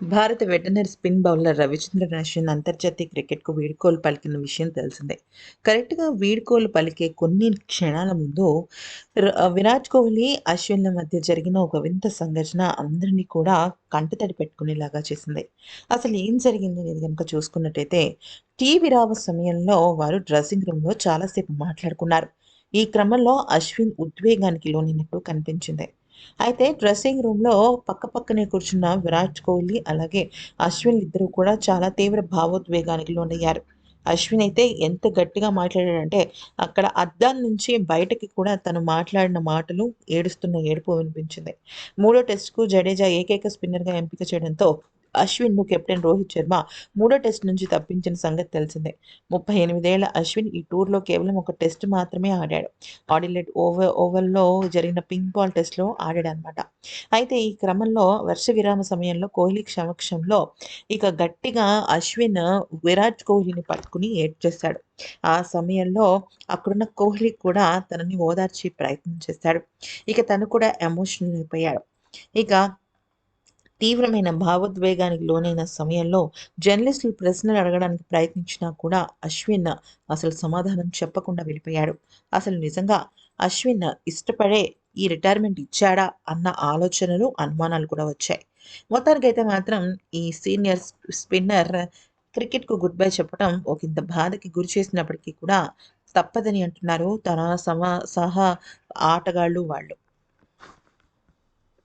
భారత వెటనరీ spin bowler Ravichandran Ashwin అంతర్జాతీయ క్రికెట్కు వీడ్కోలు పలికిన విషయం తెలిసిందే. కరెక్ట్గా వీడ్కోలు పలికే కొన్ని క్షణాల ముందు విరాట్ కోహ్లీ అశ్విన్ల మధ్య జరిగిన ఒక వింత సంఘటన అందరినీ కూడా కంటతడి పెట్టుకునేలాగా చేసింది. అసలు ఏం జరిగింది అనేది కనుక చూసుకున్నట్టయితే టీ విరామ సమయంలో వారు డ్రెస్సింగ్ రూమ్లో చాలాసేపు మాట్లాడుకున్నారు. ఈ క్రమంలో అశ్విన్ ఉద్వేగానికి లోనినట్టు కనిపించింది. అయితే డ్రెస్సింగ్ రూమ్లో పక్క పక్కనే కూర్చున్న విరాట్ కోహ్లీ అలాగే అశ్విన్ ఇద్దరు కూడా చాలా తీవ్ర భావోద్వేగానికి లోనయ్యారు. అశ్విన్ అయితే ఎంత గట్టిగా మాట్లాడాడంటే అక్కడ అద్దం నుంచి బయటకి కూడా తను మాట్లాడిన మాటలు ఏడుస్తున్న ఏడుపు వినిపించింది. మూడో టెస్ట్కు జడేజా ఏకైక స్పిన్నర్గా ఎంపిక చేయడంతో అశ్విన్ను కెప్టెన్ రోహిత్ శర్మ మూడో టెస్ట్ నుంచి తప్పించిన సంగతి తెలిసిందే. ముప్పై ఎనిమిదేళ్ళ అశ్విన్ ఈ టూర్లో కేవలం ఒక టెస్ట్ మాత్రమే ఆడాడు. ఆడిలెట్ ఓవర్ ఓవర్లో జరిగిన పింక్ బాల్ టెస్ట్లో ఆడాడు అనమాట అయితే ఈ క్రమంలో వర్ష విరామ సమయంలో కోహ్లీ సమక్షంలో ఇక గట్టిగా అశ్విన్ విరాట్ కోహ్లీని పట్టుకుని ఏడ్చేశాడు ఆ సమయంలో అక్కడున్న కోహ్లీ కూడా తనని ఓదార్చే ప్రయత్నం చేశాడు. ఇక తను కూడా ఎమోషనల్ అయిపోయాడు. ఇక తీవ్రమైన భావోద్వేగానికి లోనైన సమయంలో జర్నలిస్టులు ప్రశ్నలు అడగడానికి ప్రయత్నించినా కూడా అశ్విన్ అసలు సమాధానం చెప్పకుండా వెళ్ళిపోయాడు. అసలు నిజంగా అశ్విన్ ఇష్టపడే ఈ రిటైర్మెంట్ ఇచ్చాడా అన్న ఆలోచనలు అనుమానాలు కూడా వచ్చాయి. మొత్తానికైతే మాత్రం ఈ సీనియర్ స్పిన్నర్ క్రికెట్కు గుడ్ బై చెప్పడం ఒక ఇంత బాధకి గురి చేసినప్పటికీ కూడా తప్పదని అంటున్నారు. తన సమ సహా ఆటగాళ్ళు వాళ్ళు.